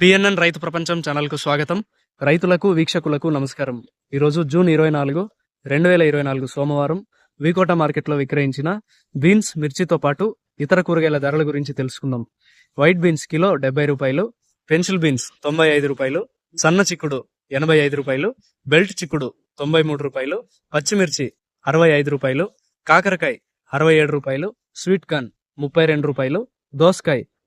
PNN రైతు ప్రపంచం ఛానల్కు స్వాగతం. రైతులకు వీక్షకులకు నమస్కారం. ఈరోజు జూన్ ఇరవై నాలుగు రెండు వేల ఇరవై నాలుగు సోమవారం వీకోట మార్కెట్లో విక్రయించిన బీన్స్ మిర్చితో పాటు ఇతర కూరగాయల ధరల గురించి తెలుసుకుందాం. వైట్ బీన్స్ కిలో డెబ్బై రూపాయలు పెన్సిల్ బీన్స్ తొంభై ఐదు రూపాయలు సన్న చిక్కుడు ఎనభై ఐదు రూపాయలు బెల్ట్ చిక్కుడు తొంభై మూడు రూపాయలు పచ్చిమిర్చి అరవై ఐదు రూపాయలు కాకరకాయ అరవై ఏడు రూపాయలు స్వీట్ కార్న్ ముప్పై రెండు రూపాయలు దోసకాయ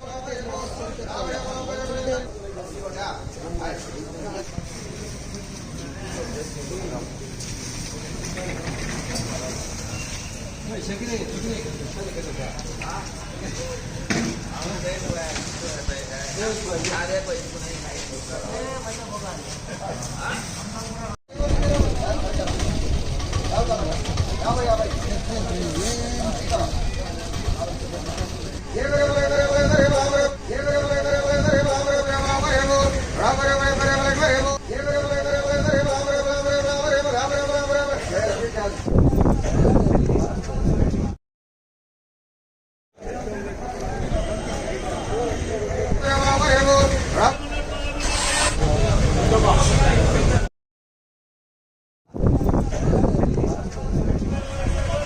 哎，谁给你？谁给你？赶给走！啊！啊！谁过来？过来过来！你过来，家过来，过，过来！哎，我先过来。啊！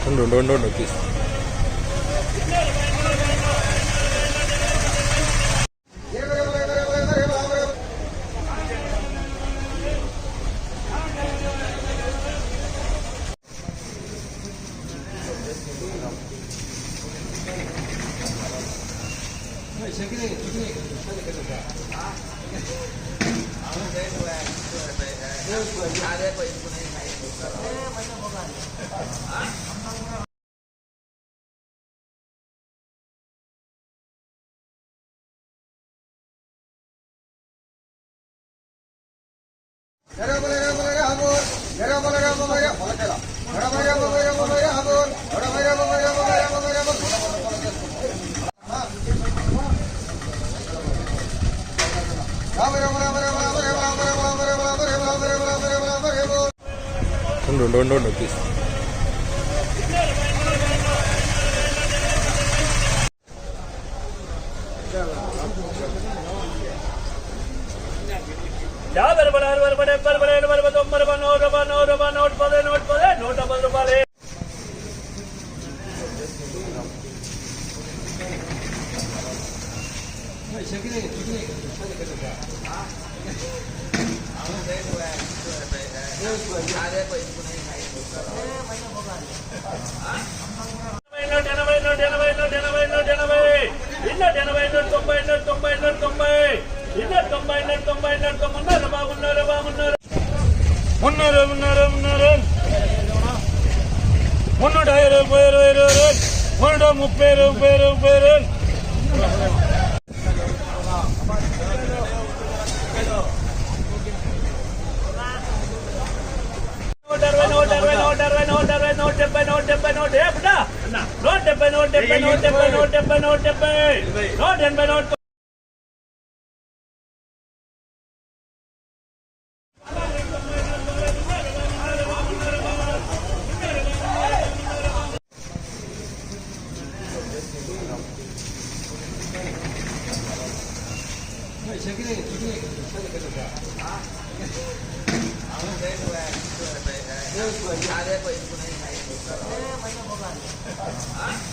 ഉണ്ട് ഉണ്ട് ഉണ്ട് गरम गरम गरम गरम गरम गरम गरम गरम गरम गरम ఉండు ఉండు ఉండు ఉండు ప్లీజ్ యాభై రూపాయలు అరవై రూపాయలు డెబ్బై రూపాయలు ఎనభై రూపాయలు తొంభై రూపాయలు నూట రూపాయలు నూట నూట పది నూట పది నూట పది. ఎనభై నూట ఎనభై నూట ఎనభై నూట ఎనభై ఇన్నూట ఎనభై నూట తొంభై నూట తొంభై నూట తొంభై ఇన్నూట తొంభై నూట తొంభై నూట తొమ్మిది బాగున్నారు బాగున్నారు మున్నూరు మున్నూరు మున్నూరు మున్నూట ఇరవై ఇరవై ఇరవై మున్నూట ముప్పై ముప్పై నూట డెబ్బై నూట డెబ్బై నూట డెబ్బై నూట డెబ్బై నూట డెబ్బై నూట ఎనభై నూట 아, Ah,